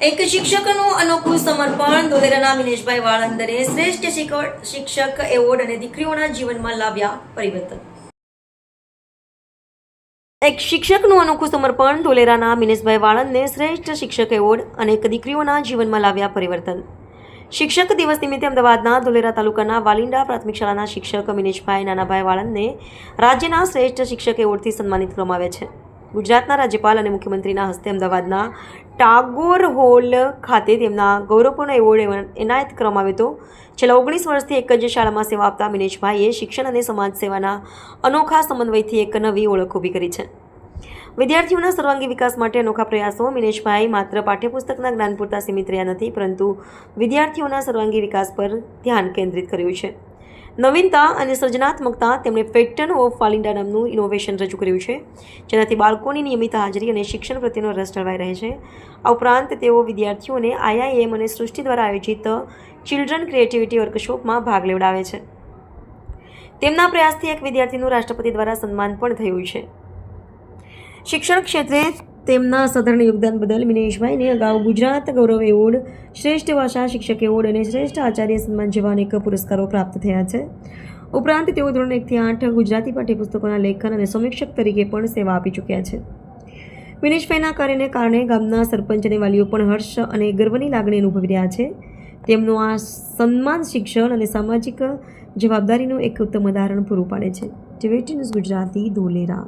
એક શિક્ષકનું અનોખું સમર્પણ. ધોલેરાના મિનેશભાઈ શિક્ષક- એવોર્ડ અનોખું સમર્પણ. ધોલેરાના મિનેશભાઈ વાળંદને શ્રેષ્ઠ શિક્ષક એવોર્ડ અને એક દીકરીઓના જીવનમાં લાવ્યા પરિવર્તન. શિક્ષક દિવસ નિમિત્તે અમદાવાદના ધોલેરા તાલુકાના વાલિંડા પ્રાથમિક શાળાના શિક્ષક મિનેશભાઈ નાનાભાઈ વાળંદને રાજ્યના શ્રેષ્ઠ શિક્ષક એવોર્ડથી સન્માનિત કરવામાં આવ્યા છે. ગુજરાતના રાજ્યપાલ અને મુખ્યમંત્રીના હસ્તે અમદાવાદના ટાગોર હોલ ખાતે તેમના ગૌરવપૂર્ણ એવોર્ડ એનાયત કરવામાં આવ્યો હતો. છેલ્લા ઓગણીસ વર્ષથી એક જ શાળામાં સેવા આપતા મિનેશભાઈએ શિક્ષણ અને સમાજ સેવાના અનોખા સમન્વયથી એક નવી ઓળખ ઊભી કરી છે. વિદ્યાર્થીઓના સર્વાંગી વિકાસ માટે અનોખા પ્રયાસો મિનેશભાઈ માત્ર પાઠ્યપુસ્તકના જ્ઞાન પૂરતા સીમિત રહ્યા નથી, પરંતુ વિદ્યાર્થીઓના સર્વાંગી વિકાસ પર ધ્યાન કેન્દ્રિત કર્યું છે. નવીનતા અને સર્જનાત્મકતા તેમણે પેટર્ન ઓફ વાલિંડા નામનું ઇનોવેશન રજૂ કર્યું છે, જેનાથી બાળકોની નિયમિત હાજરી અને શિક્ષણ પ્રત્યેનો રસ જળવાઈ રહે છે. આ ઉપરાંત તેઓ વિદ્યાર્થીઓને આઈઆઈએમ અને સૃષ્ટિ દ્વારા આયોજિત ચિલ્ડ્રન ક્રિએટિવિટી વર્કશોપમાં ભાગ લેવડાવે છે. તેમના પ્રયાસથી એક વિદ્યાર્થીનું રાષ્ટ્રપતિ દ્વારા સન્માન પણ થયું છે. શિક્ષણ ક્ષેત્રે તેમના સાધારણ યોગદાન બદલ મિનેશભાઈને અગાઉ ગુજરાત ગૌરવ એવોર્ડ, શ્રેષ્ઠ ભાષા શિક્ષક એવોર્ડ અને શ્રેષ્ઠ આચાર્ય સન્માન જેવા અનેક પુરસ્કારો પ્રાપ્ત થયા છે. ઉપરાંત તેઓ ધોરણ એકથી આઠ ગુજરાતી પાઠ્યપુસ્તકોના લેખન અને સમીક્ષક તરીકે પણ સેવા આપી ચૂક્યા છે. મિનેશભાઈના કાર્યને કારણે ગામના સરપંચ અને વાલીઓ પણ હર્ષ અને ગર્વની લાગણી અનુભવી રહ્યા છે. તેમનું આ સન્માન શિક્ષણ અને સામાજિક જવાબદારીનું એક ઉત્તમ ઉદાહરણ પૂરું પાડે છે. TV news Gujarati Dholera.